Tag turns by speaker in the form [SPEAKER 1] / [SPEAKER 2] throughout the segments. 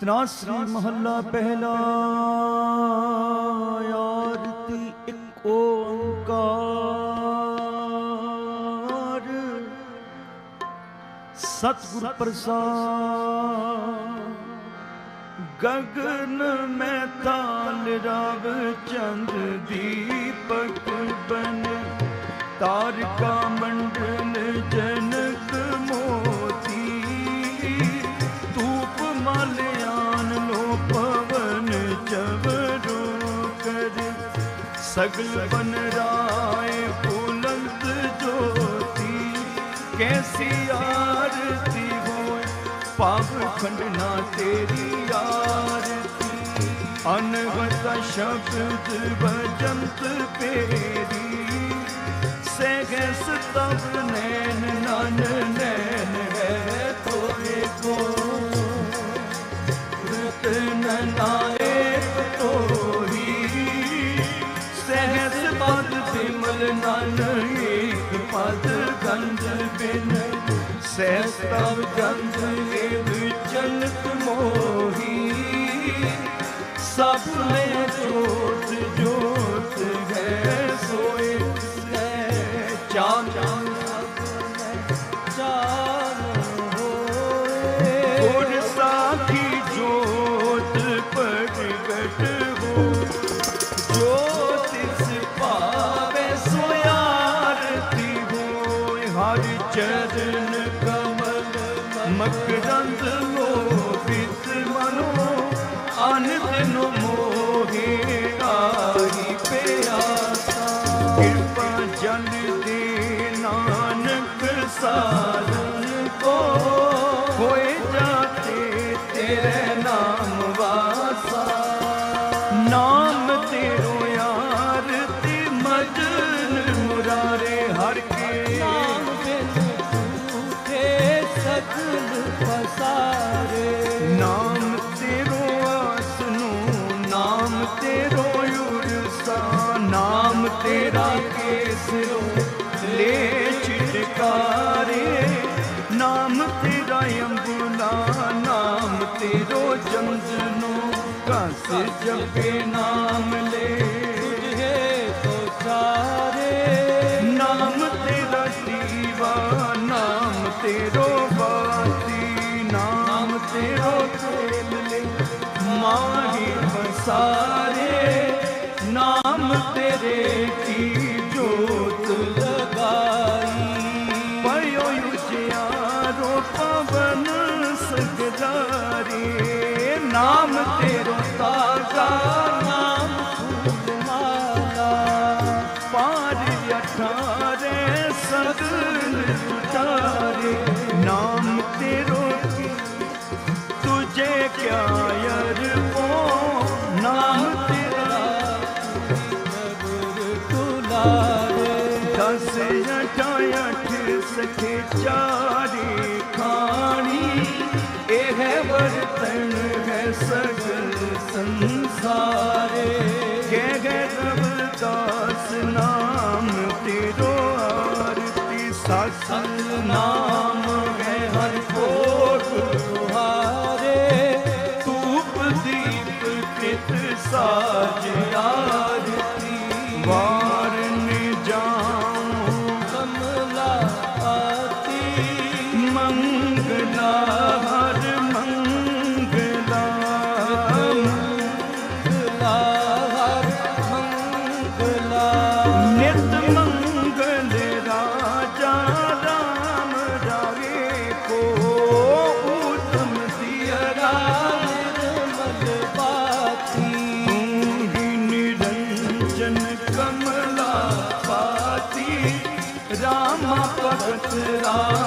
[SPEAKER 1] ਤਨਾਸਰੀ ਮਹੱਲਾ ਪਹਿਲਾ ਆਰਤੀ ਇੱਕ ਓੰਕਾਰ। ਸਤਿਗੁਰ ਪ੍ਰਸਾਦ, ਗਗਨ ਮੈਂ ਤਾਲ ਰਵ ਚੰਦ ਦੀਪਕ ਬਨ, ਤਾਰਕਾ ਮੰਡਲ ਜਨ ਸਗਲ ਬਨ ਰਾਏ ਬੁਲੰਦ ਜੋਤੀ, ਕੈਸੀ ਆਰਤੀ ਹੋਏ ਪਾਵ ਖੰਡਨਾ ਤੇਰੀ ਆਰਤੀ। ਅਨਹਤ ਸ਼ਬਦ ਬਜੰਤ ਪੇਰੀ ਸਹਿਸ ਤਬ ਨੈਣ ਨਨ ਨੈਣ ਸਹਿਸ ਤਬ ਗੰਧ ਏਵ ਚਲਤ ਮੋਹੀ। ਸਭ ਮੈਂ ਜੋਤ ਜੋਤ ਹੈ ਸੋਏ ਹੈ ਚਾਨ ਹਰਿ ਚਰਨ ਕਮਲ ਮਕਰੰਦ ਲੋਭਿਤ ਮਨੋ ਅਨੰਦ ਨੂੰ ਮੋਹਿ ਆਹੀ ਪਿਆਸਾ। ਕਿਰਪਾ ਜਨ ਦੇ ਨਾਨਕ ਸਾਲਨ ਕੋ, ਹੋਏ ਜਾਤੇ ਤੇਰੇ ਨਾਮ ਤੇਰੋ ਉਰਸਾ ਨਾਮ ਤੇਰਾ ਕੇਸਰੋ ਲੈ ਛਿਟਕਾਰੇ ਨਾਮ ਤੇਰਾ ਅੰਬੁਲਾ ਨਾਮ ਤੇਰੋ ਜੰਜਨੋ ਕਸ ਜਪੇ ਨਾਮ ਲੈ।
[SPEAKER 2] ਤੁਝੇ ਤੋ ਚਾਰੇ
[SPEAKER 1] ਨਾਮ ਤੇਰਾ ਦੀਵਾ ਨਾਮ ਤੇਰੋ ਬਾਤੀ ਨਾਮ ਤੇਰੋ ਤੇਲ ਮਾਹੀ ਬਸਾਰੇ ਨਾਮ ਤੇਰੇ ਸਖੇ ਚਾਰੇ ਖਾਣੀ, ਇਹ ਵਰਤਨ ਹੈ ਸਗਲ ਸੰਸਾਰੇ। ਕਹਿ ਗਏ ਰਵਦਾਸ ਨਾਮ ਤੇਰੋ ਆਰਤੀ, ਸਤ ਨਾਮ ਹੈ ਹਰ ਕੋਟ राम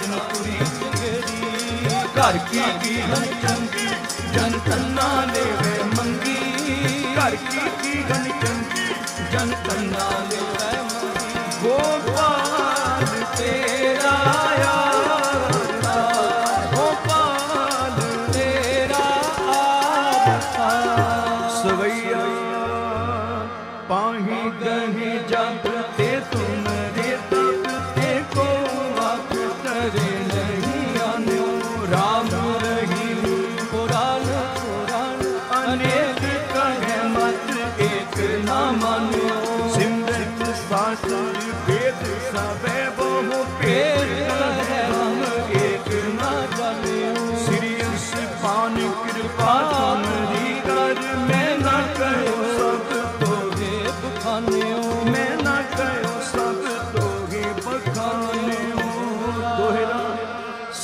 [SPEAKER 1] ਇਕ ਤਾਜ ਨ ਘਰ ਕੀ ਕੀ ਹਨ ਚੰਗੀ ਜਨ ਤੰਨਾ ਲੈਵੇ ਮੰਗੀ? ਘਰ ਕੀ ਕੀ ਹਨ ਚੰਗੀ? ਜਨ ਤੰਨਾ ਲੈਵੇ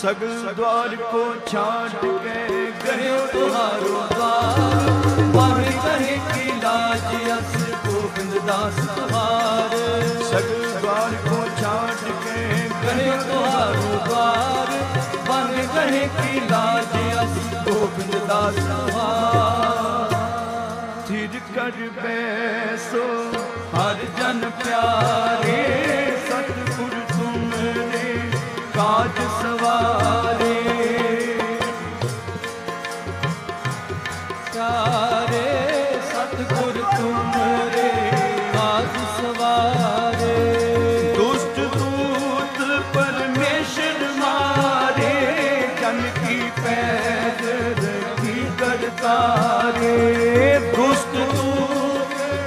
[SPEAKER 1] ਸਗਲ ਦਵਾਰ ਕੋ ਛਾਟ ਕੇ ਗਏ
[SPEAKER 2] ਤੁਹਾਰੋ ਦਵਾਰ ਮਾਰੇ ਕਹੇ ਕੀ ਲਾਜ ਅਸ ਗੋਬਿੰਦ ਦਾਸ ਸਵਾਰ।
[SPEAKER 1] ਸਗਲ ਦਵਾਰ ਕੋ ਛਾਟ ਕੇ
[SPEAKER 2] ਗਏ ਤੁਹਾਰੋ ਦਵਾਰ ਬਨ ਕਹੇ ਕੀ ਲਾਜ ਅਸ ਗੋਬਿੰਦ ਦਾਸ ਸਵਾਰ।
[SPEAKER 1] ਥਿਰ ਕਰ ਬੈਸੋ, ਹਰ ਜਨ ਪਿਆਰੇ। ਪੈਦਰ ਕੀ ਕਰਤਾ ਰੇ ਦੁਸ਼ਟ ਤੂੰ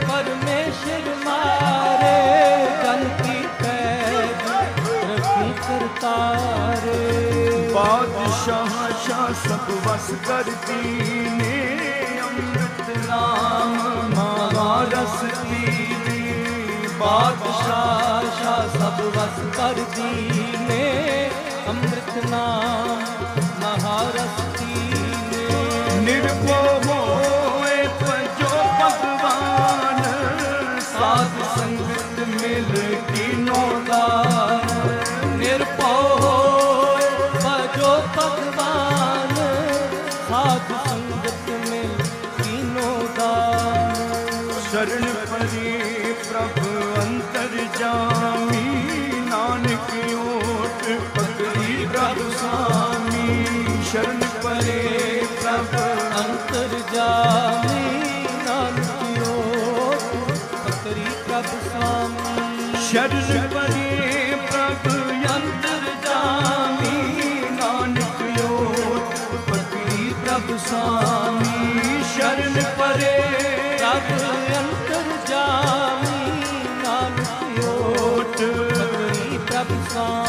[SPEAKER 2] ਪਰਮੇਸ਼ਰ ਮਾਰੇ ਗਲਤੀ ਪੈਦਰ ਕੀ ਕਰਤਾ ਰੇ
[SPEAKER 1] ਬਾਦਸ਼ਾਹ ਸ਼ਾ ਸਭ ਵਸ ਕਰਦੀ ਨੇ ਅੰਮ੍ਰਿਤ ਨਾਮ ਮਾਵਾ ਰਸ ਪੀਵੇ
[SPEAKER 2] ਬਾਦਸ਼ਾਹ ਸ਼ਾ ਸਭ ਵਸ ਕਰਦੀ ਨੇ ਅੰਮ੍ਰਿਤ ਨਾਮ
[SPEAKER 1] song.